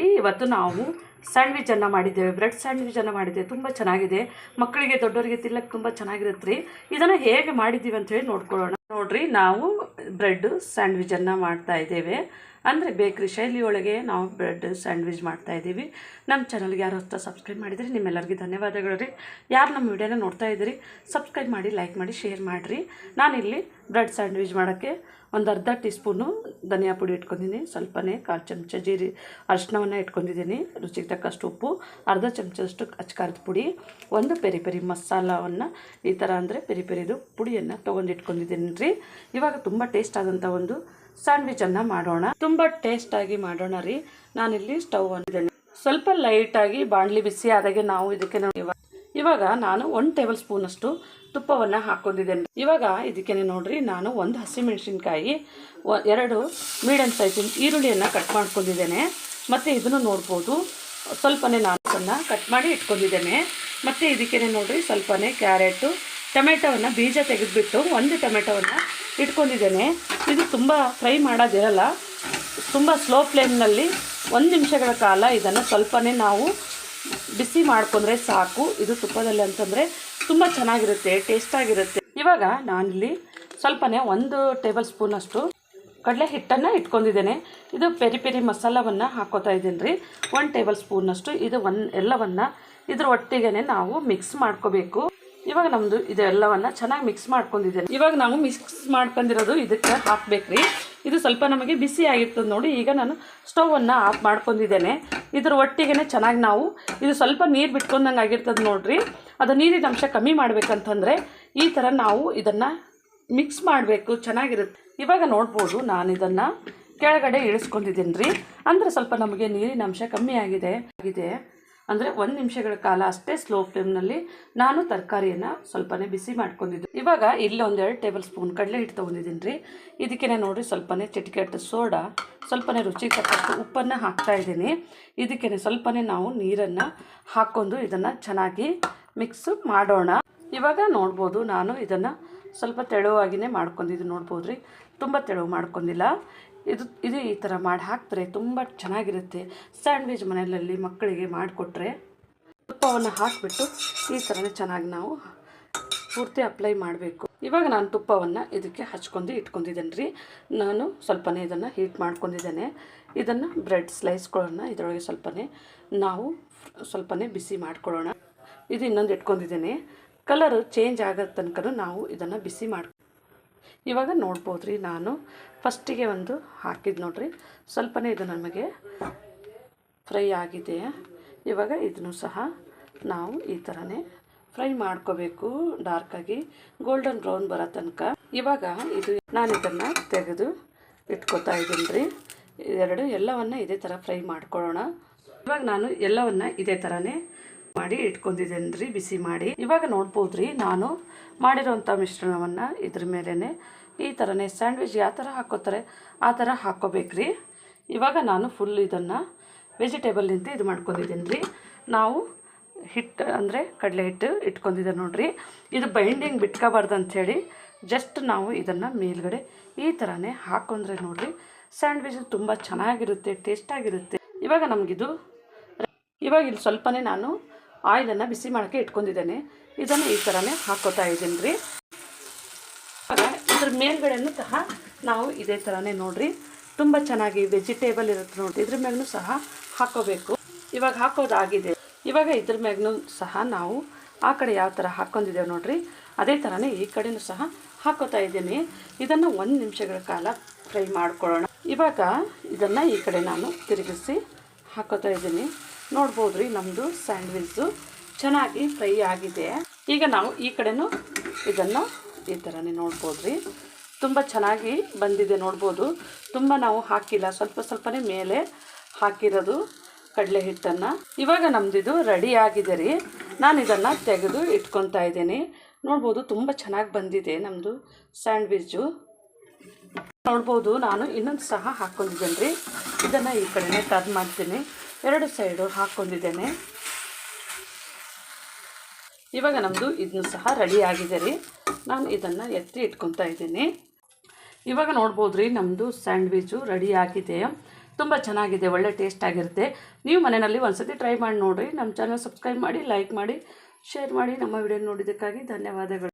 ಇವತ್ತು ನಾವು ಸ್ಯಾಂಡ್ವಿಚನ್ನು ಮಾಡಿದ್ದೇವೆ. ಬ್ರೆಡ್ ಸ್ಯಾಂಡ್ವಿಚನ್ನು ಮಾಡಿದ್ದೇವೆ. ತುಂಬ ಚೆನ್ನಾಗಿದೆ. ಮಕ್ಕಳಿಗೆ ದೊಡ್ಡವರಿಗೆ ತಿನ್ನಕ್ಕೆ ತುಂಬ ಚೆನ್ನಾಗಿರುತ್ತೆ ರೀ. ಇದನ್ನು ಹೇಗೆ ಮಾಡಿದ್ದೀವಿ ಅಂತೇಳಿ ನೋಡ್ಕೊಳ್ಳೋಣ. ನೋಡ್ರಿ, ನಾವು ಬ್ರೆಡ್ ಸ್ಯಾಂಡ್ವಿಚನ್ನು ಮಾಡ್ತಾ ಇದ್ದೇವೆ. ಅಂದರೆ ಬೇಕ್ರಿ ಶೈಲಿಯೊಳಗೆ ನಾವು ಬ್ರೆಡ್ ಸ್ಯಾಂಡ್ವಿಚ್ ಮಾಡ್ತಾ ಇದ್ದೀವಿ. ನಮ್ಮ ಚಾನಲ್ಗೆ ಯಾರು ಹೊಸ ಸಬ್ಸ್ಕ್ರೈಬ್ ಮಾಡಿದರೆ ನಿಮ್ಮೆಲ್ಲರಿಗೂ ಧನ್ಯವಾದಗಳು ರೀ. ಯಾರು ನಮ್ಮ ವಿಡಿಯೋನ ನೋಡ್ತಾ ಇದ್ದೀರಿ, ಸಬ್ಸ್ಕ್ರೈಬ್ ಮಾಡಿ, ಲೈಕ್ ಮಾಡಿ, ಶೇರ್ ಮಾಡಿರಿ. ನಾನಿಲ್ಲಿ ಬ್ರೆಡ್ ಸ್ಯಾಂಡ್ವಿಚ್ ಮಾಡೋಕ್ಕೆ ಒಂದು ಅರ್ಧ ಟೀ ಸ್ಪೂನು ಧನಿಯಾ ಪುಡಿ ಇಟ್ಕೊಂಡಿದ್ದೀನಿ. ಸ್ವಲ್ಪನೇ ಕಾಲು ಚಮಚ ಜೀರಿ ಅರಿಶಿನವನ್ನು ಇಟ್ಕೊಂಡಿದ್ದೀನಿ. ರುಚಿಗೆ ತಕ್ಕಷ್ಟು ಉಪ್ಪು, ಅರ್ಧ ಚಮಚದಷ್ಟು ಅಚ್ಕಾರದ ಪುಡಿ, ಒಂದು ಪೆರಿ ಪೆರಿ ಮಸಾಲವನ್ನು ಈ ಥರ ಅಂದರೆ ಪೆರಿ ಪೆರಿದು ಪುಡಿಯನ್ನು ತೊಗೊಂಡು ಇಟ್ಕೊಂಡಿದ್ದೀನಿ ರೀ. ಇವಾಗ ತುಂಬ ಟೇಸ್ಟ್ ಆದಂಥ ಒಂದು ಸ್ಯಾಂಡ್ವಿಚನ್ನು ಮಾಡೋಣ. ತುಂಬ ಟೇಸ್ಟಾಗಿ ಮಾಡೋಣ ರೀ. ನಾನಿಲ್ಲಿ ಸ್ಟವ್ ಅಂದಿದ್ದೇನೆ ಸ್ವಲ್ಪ ಲೈಟ್ ಆಗಿ ಬಾಣಲಿ ಬಿಸಿ ಆದಾಗೆ ನಾವು ಇದಕ್ಕೆ ಇವಾಗ ನಾನು ಒಂದು ಟೇಬಲ್ ಸ್ಪೂನ್ ಅಷ್ಟು ತುಪ್ಪವನ್ನು ಹಾಕೊಂಡಿದ್ದೇನೆ ಇವಾಗ ಇದಕ್ಕೆ ನೋಡ್ರಿ, ನಾನು ಒಂದು ಹಸಿಮೆಣಸಿನ್ಕಾಯಿ ಎರಡು ಮೀಡಿಯಂ ಸೈಜಿನ ಈರುಳ್ಳಿಯನ್ನು ಕಟ್ ಮಾಡ್ಕೊಂಡಿದ್ದೇನೆ. ಮತ್ತೆ ಇದನ್ನು ನೋಡ್ಬೋದು. ಸ್ವಲ್ಪನೇ ನಾನು ಕಟ್ ಮಾಡಿ ಇಟ್ಕೊಂಡಿದ್ದೇನೆ. ಮತ್ತು ಇದಕ್ಕೆ ನೋಡ್ರಿ, ಸ್ವಲ್ಪನೇ ಕ್ಯಾರೆಟು ಟೊಮೆಟೊವನ್ನು ಬೀಜ ತೆಗೆದುಬಿಟ್ಟು ಒಂದು ಟೊಮೆಟೋವನ್ನು ಇಟ್ಕೊಂಡಿದ್ದೇನೆ. ಇದು ತುಂಬ ಫ್ರೈ ಮಾಡೋದಿರಲ್ಲ. ತುಂಬ ಸ್ಲೋ ಫ್ಲೇಮ್ನಲ್ಲಿ ಒಂದು ನಿಮಿಷಗಳ ಕಾಲ ಇದನ್ನು ಸ್ವಲ್ಪನೇ ನಾವು ಬಿಸಿ ಮಾಡ್ಕೊಂಡ್ರೆ ಸಾಕು. ಇದು ತುಪ್ಪದಲ್ಲಿ ಅಂತಂದರೆ ತುಂಬ ಚೆನ್ನಾಗಿರುತ್ತೆ, ಟೇಸ್ಟಾಗಿರುತ್ತೆ. ಇವಾಗ ನಾನಿಲ್ಲಿ ಸ್ವಲ್ಪನೇ ಒಂದು ಟೇಬಲ್ ಸ್ಪೂನಷ್ಟು ಕಡಲೆ ಹಿಟ್ಟನ್ನು ಇಟ್ಕೊಂಡಿದ್ದೇನೆ. ಇದು ಪೆರಿ ಪೆರಿ ಮಸಾಲವನ್ನು ಹಾಕೋತಾ ಇದ್ದೀನಿ ರೀ. ಒಂದು ಟೇಬಲ್ ಸ್ಪೂನಷ್ಟು ಇದು ಒನ್ ಎಲ್ಲವನ್ನು ಇದ್ರ ಒಟ್ಟಿಗೆ ನಾವು ಮಿಕ್ಸ್ ಮಾಡ್ಕೋಬೇಕು. ಇವಾಗ ನಮ್ಮದು ಇದೆಲ್ಲವನ್ನು ಚೆನ್ನಾಗಿ ಮಿಕ್ಸ್ ಮಾಡ್ಕೊಂಡಿದ್ದೇನೆ. ಇವಾಗ ನಾವು ಮಿಕ್ಸ್ ಮಾಡ್ಕೊಂಡಿರೋದು ಇದಕ್ಕೆ ಹಾಕ್ಬೇಕ್ರಿ. ಇದು ಸ್ವಲ್ಪ ನಮಗೆ ಬಿಸಿ ಆಗಿರ್ತದೆ ನೋಡಿ, ಈಗ ನಾನು ಸ್ಟವನ್ನು ಆಫ್ ಮಾಡ್ಕೊಂಡಿದ್ದೇನೆ. ಇದ್ರ ಒಟ್ಟಿಗೆ ಚೆನ್ನಾಗಿ ನಾವು ಇದು ಸ್ವಲ್ಪ ನೀರು ಬಿಟ್ಕೊಂಡಂಗೆ ಆಗಿರ್ತದೆ ನೋಡ್ರಿ. ಅದು ನೀರಿನ ಅಂಶ ಕಮ್ಮಿ ಮಾಡ್ಬೇಕಂತಂದರೆ ಈ ಥರ ನಾವು ಇದನ್ನು ಮಿಕ್ಸ್ ಮಾಡಬೇಕು, ಚೆನ್ನಾಗಿರುತ್ತೆ. ಇವಾಗ ನೋಡ್ಬೋದು ನಾನು ಇದನ್ನು ಕೆಳಗಡೆ ಇಳಿಸ್ಕೊಂಡಿದ್ದೀನಿ ರೀ ಅಂದರೆ ಸ್ವಲ್ಪ ನಮಗೆ ನೀರಿನ ಅಂಶ ಕಮ್ಮಿ ಆಗಿದೆ ಆಗಿದೆ. ಅಂದರೆ ಒಂದು ನಿಮಿಷಗಳ ಕಾಲ ಅಷ್ಟೇ ಸ್ಲೋ ಫ್ಲೇಮ್ನಲ್ಲಿ ನಾನು ತರಕಾರಿಯನ್ನು ಸ್ವಲ್ಪನೇ ಬಿಸಿ ಮಾಡ್ಕೊಂಡಿದ್ದೆ. ಇವಾಗ ಇಲ್ಲಿ ಒಂದೆರಡು ಟೇಬಲ್ ಸ್ಪೂನ್ ಕಡಲೆ ಹಿಟ್ಟು ತೊಗೊಂಡಿದ್ದೀನಿ ರೀ ಇದಕ್ಕೆ ನೋಡಿ ಸ್ವಲ್ಪನೇ ಚಿಟಿಕೆಟ್ಟು ಸೋಡಾ, ಸ್ವಲ್ಪನೇ ರುಚಿಗೆ ತಕ್ಕಷ್ಟು ಉಪ್ಪನ್ನು ಹಾಕ್ತಾ ಇದ್ದೀನಿ. ಇದಕ್ಕೆ ಸ್ವಲ್ಪನೇ ನಾವು ನೀರನ್ನು ಹಾಕ್ಕೊಂಡು ಇದನ್ನು ಚೆನ್ನಾಗಿ ಮಿಕ್ಸ್ ಮಾಡೋಣ. ಇವಾಗ ನೋಡ್ಬೋದು ನಾನು ಇದನ್ನು ಸ್ವಲ್ಪ ತೆಳುವಾಗಿಯೇ ಮಾಡ್ಕೊಂಡಿದ್ದು ನೋಡ್ಬೋದು ರೀ ತುಂಬ ತೆಳುವು ಮಾಡ್ಕೊಂಡಿಲ್ಲ. ಇದು ಇದು ಈ ಥರ ಮಾಡಿ ಹಾಕಿದ್ರೆ ತುಂಬ ಚೆನ್ನಾಗಿರುತ್ತೆ. ಸ್ಯಾಂಡ್ವಿಚ್ ಮನೆಯಲ್ಲಿ ಮಕ್ಕಳಿಗೆ ಮಾಡಿಕೊಟ್ರೆ ತುಪ್ಪವನ್ನು ಹಾಕಿಬಿಟ್ಟು ಈ ಥರನೇ ಚೆನ್ನಾಗಿ ನಾವು ಪೂರ್ತಿ ಅಪ್ಲೈ ಮಾಡಬೇಕು. ಇವಾಗ ನಾನು ತುಪ್ಪವನ್ನು ಇದಕ್ಕೆ ಹಚ್ಕೊಂಡು ಇಟ್ಕೊಂಡಿದ್ದೇನೆ ರೀ ನಾನು ಸ್ವಲ್ಪನೇ ಇದನ್ನು ಹೀಟ್ ಮಾಡ್ಕೊಂಡಿದ್ದೇನೆ. ಇದನ್ನು ಬ್ರೆಡ್ ಸ್ಲೈಸ್ಗಳನ್ನು ಇದರೊಳಗೆ ಸ್ವಲ್ಪನೇ ನಾವು ಸ್ವಲ್ಪನೇ ಬಿಸಿ ಮಾಡ್ಕೊಳ್ಳೋಣ. ಇದು ಇನ್ನೊಂದು ಇಟ್ಕೊಂಡಿದ್ದೇನೆ. ಕಲರು ಚೇಂಜ್ ಆಗೋ ತನಕ ನಾವು ಇದನ್ನು ಬಿಸಿ ಮಾಡಿ ಇವಾಗ ನೋಡ್ಬೋದು ರೀ ನಾನು ಫಸ್ಟಿಗೆ ಒಂದು ಹಾಕಿದ್ದು ನೋಡ್ರಿ. ಸ್ವಲ್ಪನೇ ಇದು ನಮಗೆ ಫ್ರೈ ಆಗಿದೆ. ಇವಾಗ ಇದನ್ನು ಸಹ ನಾವು ಈ ಥರನೇ ಫ್ರೈ ಮಾಡ್ಕೋಬೇಕು ಡಾರ್ಕಾಗಿ ಗೋಲ್ಡನ್ ಬ್ರೌನ್ ಬರೋ ತನಕ. ಇವಾಗ ಇದು ನಾನು ಇದನ್ನು ತೆಗೆದು ಇಟ್ಕೋತಾ ಇದ್ದೀನಿ ರೀ ಎರಡು ಎಲ್ಲವನ್ನು ಇದೇ ಥರ ಫ್ರೈ ಮಾಡ್ಕೊಳ್ಳೋಣ. ಇವಾಗ ನಾನು ಎಲ್ಲವನ್ನು ಇದೇ ಥರನೇ ಮಾಡಿ ಇಟ್ಕೊಂಡಿದ್ದೇನೆ ರೀ ಬಿಸಿ ಮಾಡಿ. ಇವಾಗ ನೋಡ್ಬೋದ್ರಿ, ನಾನು ಮಾಡಿರೋಂಥ ಮಿಶ್ರಣವನ್ನು ಇದ್ರ ಮೇಲೇ ಈ ಥರನೇ ಸ್ಯಾಂಡ್ವಿಚ್ ಯಾವ ಥರ ಹಾಕೋತಾರೆ, ಆ ಥರ ಹಾಕ್ಕೋಬೇಕ್ರಿ ಇವಾಗ ನಾನು ಫುಲ್ ಇದನ್ನು ವೆಜಿಟೇಬಲ್ನಿಂದ ಇದು ಮಾಡ್ಕೊಂಡಿದ್ದೀನಿ ರೀ ನಾವು ಹಿಟ್ಟು ಅಂದರೆ ಕಡಲೆ ಹಿಟ್ಟು ಇಟ್ಕೊಂಡಿದ್ದೆ ನೋಡ್ರಿ. ಇದು ಬೈಂಡಿಂಗ್ ಬಿಟ್ಕೋಬಾರ್ದು ಅಂಥೇಳಿ ಜಸ್ಟ್ ನಾವು ಇದನ್ನು ಮೇಲ್ಗಡೆ ಈ ಥರನೇ ಹಾಕೊಂಡ್ರೆ ನೋಡಿರಿ, ಸ್ಯಾಂಡ್ವಿಚ್ ತುಂಬ ಚೆನ್ನಾಗಿರುತ್ತೆ ಟೇಸ್ಟಾಗಿರುತ್ತೆ ಇವಾಗ ನಮಗಿದು, ಇವಾಗ ಇಲ್ಲಿ ಸ್ವಲ್ಪನೇ ನಾನು ಆಯಿಲನ್ನು ಬಿಸಿ ಮಾಡೋಕ್ಕೆ ಇಟ್ಕೊಂಡಿದ್ದೇನೆ. ಇದನ್ನು ಈ ಥರನೇ ಹಾಕೋತಾ ಇದ್ದೀನಿ ರೀ ಇದ್ರ ಮೇಲ್ಗಡೆನೂ ಸಹ ನಾವು ಇದೇ ಥರನೇ ನೋಡ್ರಿ. ತುಂಬ ಚೆನ್ನಾಗಿ ವೆಜಿಟೇಬಲ್ ಇರುತ್ತೆ ನೋಡಿ ಇದ್ರ ಮ್ಯಾಗೂ ಸಹ ಹಾಕೋಬೇಕು. ಇವಾಗ ಹಾಕೋದಾಗಿದೆ ಇವಾಗ ಇದ್ರ ಮ್ಯಾಗೂ ಸಹ ನಾವು ಆ ಕಡೆ ಯಾವ ಥರ ಹಾಕ್ಕೊಂಡಿದ್ದೇವೆ ನೋಡಿರಿ. ಅದೇ ಥರನೇ ಈ ಕಡೆನೂ ಸಹ ಹಾಕೋತಾ ಇದ್ದೀನಿ. ಇದನ್ನು ಒಂದು ನಿಮಿಷಗಳ ಕಾಲ ಫ್ರೈ ಮಾಡ್ಕೊಳ್ಳೋಣ. ಇವಾಗ ಇದನ್ನು ಈ ಕಡೆ ನಾನು ತಿರುಗಿಸಿ ಹಾಕೋತಾ ಇದ್ದೀನಿ. ನೋಡ್ಬೋದು ರೀ ನಮ್ಮದು ಸ್ಯಾಂಡ್ವಿಚ್ಚು ಚೆನ್ನಾಗಿ ಫ್ರೈ ಆಗಿದೆ. ಈಗ ನಾವು ಈ ಕಡೆನೂ ಇದನ್ನು ಈ ಥರನೇ ನೋಡ್ಬೋದು ರೀ ತುಂಬ ಚೆನ್ನಾಗಿ ಬಂದಿದೆ ನೋಡ್ಬೋದು. ತುಂಬ ನಾವು ಹಾಕಿಲ್ಲ, ಸ್ವಲ್ಪ ಸ್ವಲ್ಪನೇ ಮೇಲೆ ಹಾಕಿರೋದು ಕಡಲೆ ಹಿಟ್ಟನ್ನು. ಇವಾಗ ನಮ್ಮದಿದು ರೆಡಿ ಆಗಿದೆ ರೀ. ನಾನು ಇದನ್ನು ತೆಗೆದು ಇಟ್ಕೊತಾ ಇದ್ದೀನಿ. ನೋಡ್ಬೋದು ತುಂಬ ಚೆನ್ನಾಗಿ ಬಂದಿದೆ ನಮ್ಮದು ಸ್ಯಾಂಡ್ವಿಚ್ಚು. ನೋಡ್ಬೋದು, ನಾನು ಇನ್ನೊಂದು ಸಹ ಹಾಕ್ಕೊಂಡಿದ್ದೇನೆ ರೀ. ಇದನ್ನು ಈ ಕಡೆನೇ ಟರ್ನ್ ಮಾಡ್ತೀನಿ. ಎರಡು ಸೈಡು ಹಾಕ್ಕೊಂಡಿದ್ದೇನೆ. ಇವಾಗ ನಮ್ಮದು ಇದನ್ನು ಸಹ ರೆಡಿ ಆಗಿದೆ ರೀ. ನಾನು ಇದನ್ನು ಎತ್ತಿ ಇಟ್ಕೊತಾ ಇದ್ದೀನಿ. ಇವಾಗ ನೋಡ್ಬೋದು ರೀ ನಮ್ಮದು ಸ್ಯಾಂಡ್ವಿಚು ರೆಡಿ ಆಗಿದೆ. ತುಂಬ ಚೆನ್ನಾಗಿದೆ, ಒಳ್ಳೆ ಟೇಸ್ಟ್ ಆಗಿರುತ್ತೆ. ನೀವು ಮನೆಯಲ್ಲಿ ಒಂದ್ಸತಿ ಟ್ರೈ ಮಾಡಿ ನೋಡಿರಿ. ನಮ್ಮ ಚಾನಲ್ ಸಬ್ಸ್ಕ್ರೈಬ್ ಮಾಡಿ, ಲೈಕ್ ಮಾಡಿ, ಶೇರ್ ಮಾಡಿ ನಮ್ಮ ವಿಡಿಯೋ ನೋಡಿದ್ದಕ್ಕಾಗಿ ಧನ್ಯವಾದಗಳು.